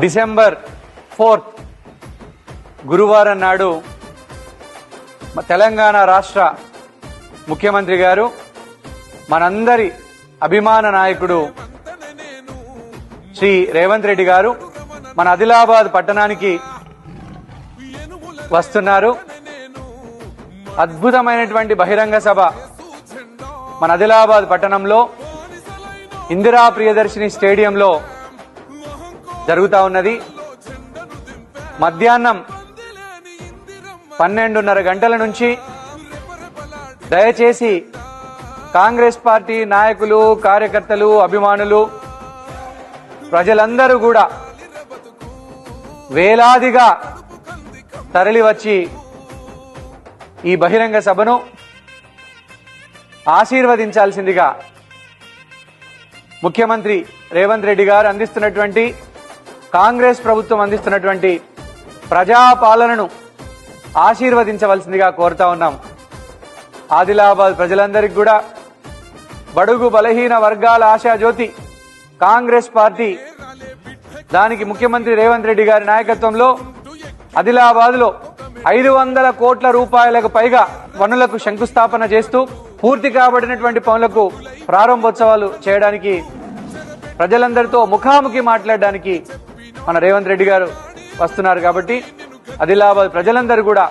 December fourth గురువారం నాడు తెలంగాణ రాష్ట్ర ముఖ్యమంత్రి గారు మనందరి అభిమాన నాయకుడు శ్రీ రేవంత్ రెడ్డి గారు మన ఆదిలాబాద్ పట్టణానికి వస్తున్నారు. అద్భుతమైనటువంటి బహిరంగ సభ మన ఆదిలాబాద్ పట్టణంలో ఇందిరా ప్రియదర్శిని స్టేడియంలో జరుగుతా ఉన్నది. మధ్యాహ్నం పన్నెండున్నర గంటల నుంచి దయచేసి కాంగ్రెస్ పార్టీ నాయకులు కార్యకర్తలు అభిమానులు ప్రజలందరూ కూడా వేలాదిగా తరలివచ్చి ఈ బహిరంగ సభను ఆశీర్వదించాల్సిందిగా ముఖ్యమంత్రి రేవంత్ రెడ్డి గారు అందిస్తున్నటువంటి కాంగ్రెస్ ప్రభుత్వం అందిస్తున్నటువంటి ప్రజాపాలనను ఆశీర్వదించవలసిందిగా కోరుతా ఉన్నాం. ఆదిలాబాద్ ప్రజలందరికీ కూడా బడుగు బలహీన వర్గాల ఆశాజ్యోతి కాంగ్రెస్ పార్టీ దానికి ముఖ్యమంత్రి రేవంత్ రెడ్డి గారి నాయకత్వంలో ఆదిలాబాద్లో ఐదు వందల కోట్ల రూపాయలకు పైగా పనులకు శంకుస్థాపన చేస్తూ పూర్తి కాబడినటువంటి పనులకు ప్రారంభోత్సవాలు చేయడానికి ప్రజలందరితో ముఖాముఖి మాట్లాడడానికి మన రేవంత్ రెడ్డి గారు వస్తున్నారు కాబట్టి ఆదిలాబాద్ ప్రజలందరూ కూడా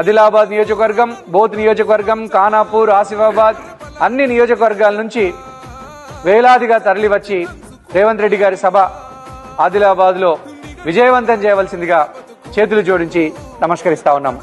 ఆదిలాబాద్ నియోజకవర్గం బోత్ నియోజకవర్గం ఖానాపూర్ ఆసిఫాబాద్ అన్ని నియోజకవర్గాల నుంచి వేలాదిగా తరలివచ్చి రేవంత్ రెడ్డి గారి సభ ఆదిలాబాద్లో విజయవంతం చేయవలసిందిగా చేతులు జోడించి నమస్కరిస్తా ఉన్నాం.